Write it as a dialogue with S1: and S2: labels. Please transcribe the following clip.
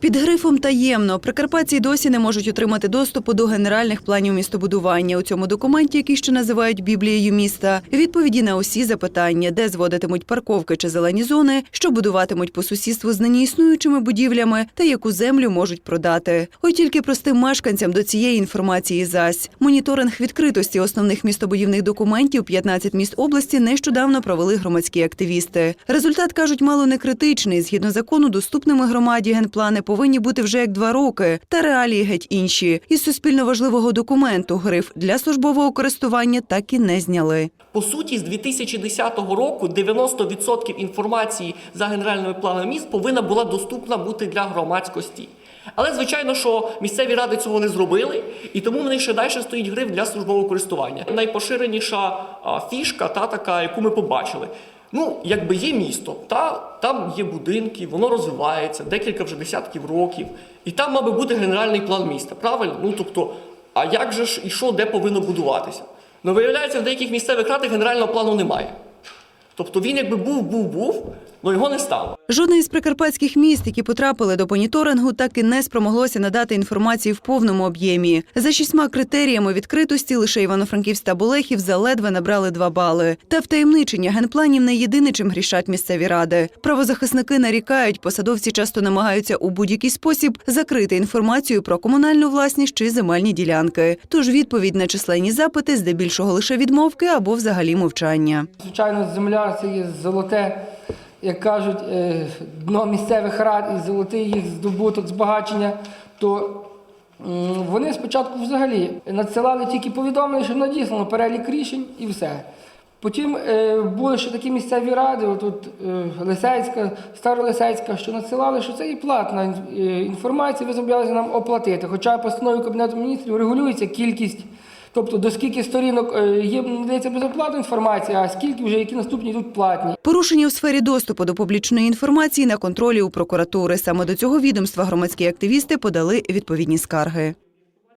S1: Під грифом таємно прикарпатці досі не можуть отримати доступу до генеральних планів містобудування. У цьому документі, який ще називають Біблією міста, відповіді на усі запитання, де зводитимуть парковки чи зелені зони, що будуватимуть по сусідству з нині існуючими будівлями та яку землю можуть продати. Ой тільки простим мешканцям до цієї інформації зась. Моніторинг відкритості основних містобудівних документів 15 міст області нещодавно провели громадські активісти. Результат кажуть мало не критичний. Згідно закону, доступними громаді генплани повинні бути вже як два роки, та реалії геть інші. Із суспільно важливого документу гриф для службового користування так і не зняли.
S2: По суті, з 2010 року 90% інформації за генеральними планами міст повинна була доступна бути для громадськості. Але звичайно, що місцеві ради цього не зробили, і тому в них ще далі стоїть гриф для службового користування. Найпоширеніша фішка, та така, яку ми побачили. Ну, якби є місто, та там є будинки, воно розвивається декілька вже десятків років, і там мав би бути генеральний план міста. Правильно? Ну тобто, а як же ж і що, де повинно будуватися? Ну, виявляється, в деяких місцевих радах генерального плану немає. Тобто він якби був, був, був, але його не стало.
S1: Жодне із прикарпатських міст, які потрапили до моніторингу, так і не спромоглося надати інформацію в повному об'ємі. За шістьма критеріями відкритості лише Івано-Франківськ та Болехів заледве набрали два бали. Та втаємничення генпланів не єдине, чим грішать місцеві ради. Правозахисники нарікають, посадовці часто намагаються у будь-який спосіб закрити інформацію про комунальну власність чи земельні ділянки. Тож відповідь на численні запити здебільшого лише відмовки або взагалі мовчання.
S3: Звичайно, земля це є золоте, як кажуть, е, дно місцевих рад і золотий їх здобуток, збагачення. То вони спочатку взагалі надсилали тільки повідомлення, що надіслано перелік рішень і все. Потім е, були ще такі місцеві ради, отут е, Лисецька, Старолисецька, що надсилали, що це і платна інформація, ви зобов'язані нам оплатити. Хоча постановою Кабінету міністрів регулюється кількість, тобто до скільки сторінок е, є надається безоплатна інформація, а скільки вже які наступні йдуть платні.
S1: Порушення у сфері доступу до публічної інформації на контролі у прокуратури. Саме до цього відомства громадські активісти подали відповідні скарги.